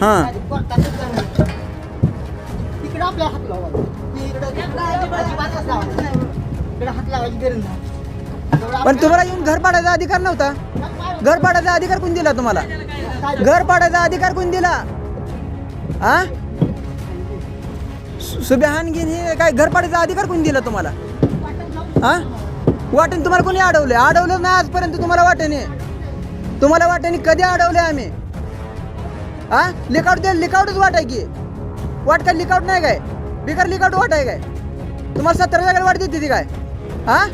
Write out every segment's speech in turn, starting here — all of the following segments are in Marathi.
हां. तिकडे आपल्या हात लावायचा इकडे अजिबातच लावायचं नाही. इकडे हात लावायची गरज नाही. जेवढं पण तुम्हाला येऊन घर पाडायचा अधिकार नव्हता. घर पाडायचा अधिकार कोण दिला तुम्हाला? घर पाडायचा अधिकार कोण दिला? हा सुभ्याहानगिन हे काय घर पाडायचा अधिकार कोण दिला तुम्हाला? हा वाटेन तुम्हाला कोणी अडवले अडवलं नाही आजपर्यंत तुम्हाला वाटेने. तुम्हाला वाटेने कधी अडवले आम्ही? हा? लिकाउट दे लिकाउटच वाट आहे की. वाट काय लिकाउट नाही काय? बिगर लिकाउट वाट आहे काय? तुम्हाला सत्तर जागेला वाट देते ती काय? हा?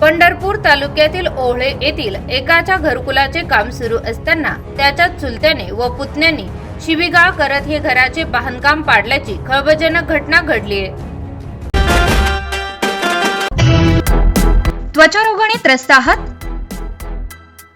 पंढरपूर तालुक्यातील ओहळे येथील एकाच्या घरकुलाचे काम सुरू असताना त्याच्या चुलत्याने व पुतण्याने शिवीगाळ करत हे घराचे बांधकाम पाडल्याची खळबळजनक घटना घडली आहे. त्वचारोगाने त्रस्त आहात?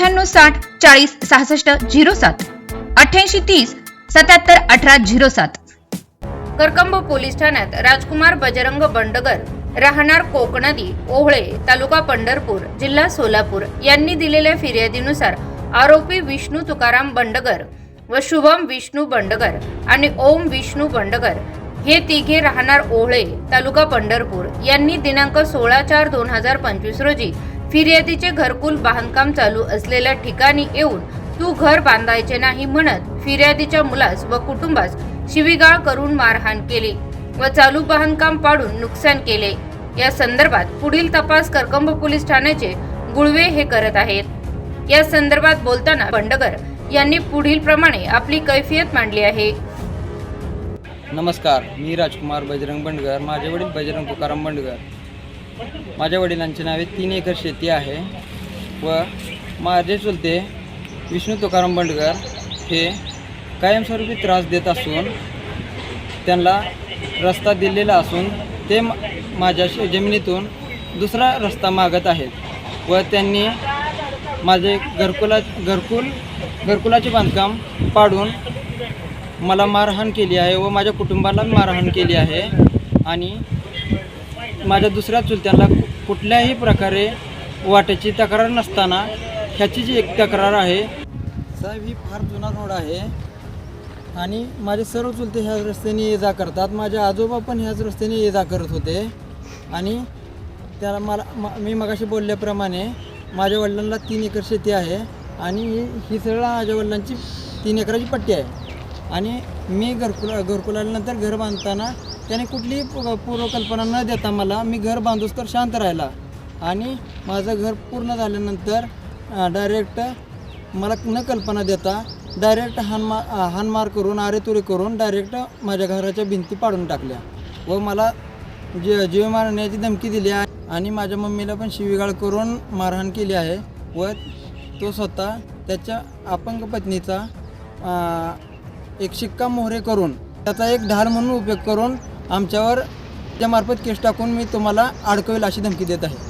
अठ्ठ्याण्णव साठ चाळीस सहासष्ट झिरो सात. अठ्ठ्याऐंशी तीस सत्याहत्तर अठरा झिरो सात. करकंब पोलीस ठाण्यात राजकुमार बजरंग बंडगर राहणार कोकणदी ओहळे तालुका पंढरपूर जिल्हा सोलापूर यांनी दिलेल्या फिर्यादीनुसार आरोपी विष्णू तुकाराम बंडगर व शुभम विष्णू बंडगर आणि ओम विष्णू बंडगर हे तिघे राहणार ओहळे तालुका पंढरपूर यांनी दिनांक सोळा चार दोन हजार पंचवीस रोजी फिर्यादीचे घरकुल बांधकाम चालू असलेल्या ठिकाणी येऊन तू घर बांधायचे नाही म्हणत फिर्यादीच्या मुलास व कुटुंबास शिवीगाळ करून मारहाण केली व चालू बांधकाम पाडून नुकसान केले. या संदर्भात पुढील तपास करकंब पोलीस ठाण्याचे गुळवे हे करत आहेत. या संदर्भात बोलताना बंडगर यांनी पुढील प्रमाणे आपली कैफियत मांडली आहे. नमस्कार मी राजकुमार बजरंग बंडगर माझे वडील बजरंग तुकाराम बंडगर. माझ्या वडिलांचे नावे तीन एकर शेती आहे व माझे चुलते विष्णू तुकाराम बंडगर हे कायमस्वरूपी त्रास देत असून त्यांना रस्ता दिलेला असून ते माझ्या शे- जमिनीतून दुसरा रस्ता मागत आहेत व त्यांनी माझे घरकुला घरकुल घरकुलाचे बांधकाम पाडून मला मारहाण केली आहे व माझ्या कुटुंबाला मारहाण केली आहे आणि माझ्या दुसऱ्या चुलत्याला कु- कुठल्याही प्रकारे वाटेची तक्रार नसताना ह्याची जी एक तक्रार आहे साहेब ही फार जुना रोड आहे. आणि माझे सर्व चुलते ह्याच रस्त्याने ये जा करतात. माझे आजोबा पण ह्याच रस्त्याने ये जा करत होते. आणि त्याला मला म- मी मगाशी बोलल्याप्रमाणे माझ्या वडिलांना तीन एकर शेती आहे आणि ही ही सरळ माझ्या वडिलांची तीन एकराची पट्टी आहे. आणि मी घरकुला घरकुलानंतर घर बांधताना त्याने कुठलीही पू- पूर्वकल्पना न देता मला मी घर बांधूस तर शांत राहिला. आणि माझं घर पूर्ण झाल्यानंतर डायरेक्ट मला न कल्पना देता डायरेक्ट हानमा हानमार करून आरेतुरे करून डायरेक्ट माझ्या घराच्या भिंती पाडून टाकल्या व मला जी जीव मारण्याची धमकी दिली आहे आणि माझ्या मम्मीला पण शिवीगाळ करून मारहाण केली आहे व तो स्वतः त्याच्या अपंग पत्नीचा एक शिक्का मोहरे करून त्याचा एक ढाल म्हणून उपयोग करून आमच्यावर त्यामार्फत केस टाकून मी तुम्हाला अडकवेल अशी धमकी देत आहे.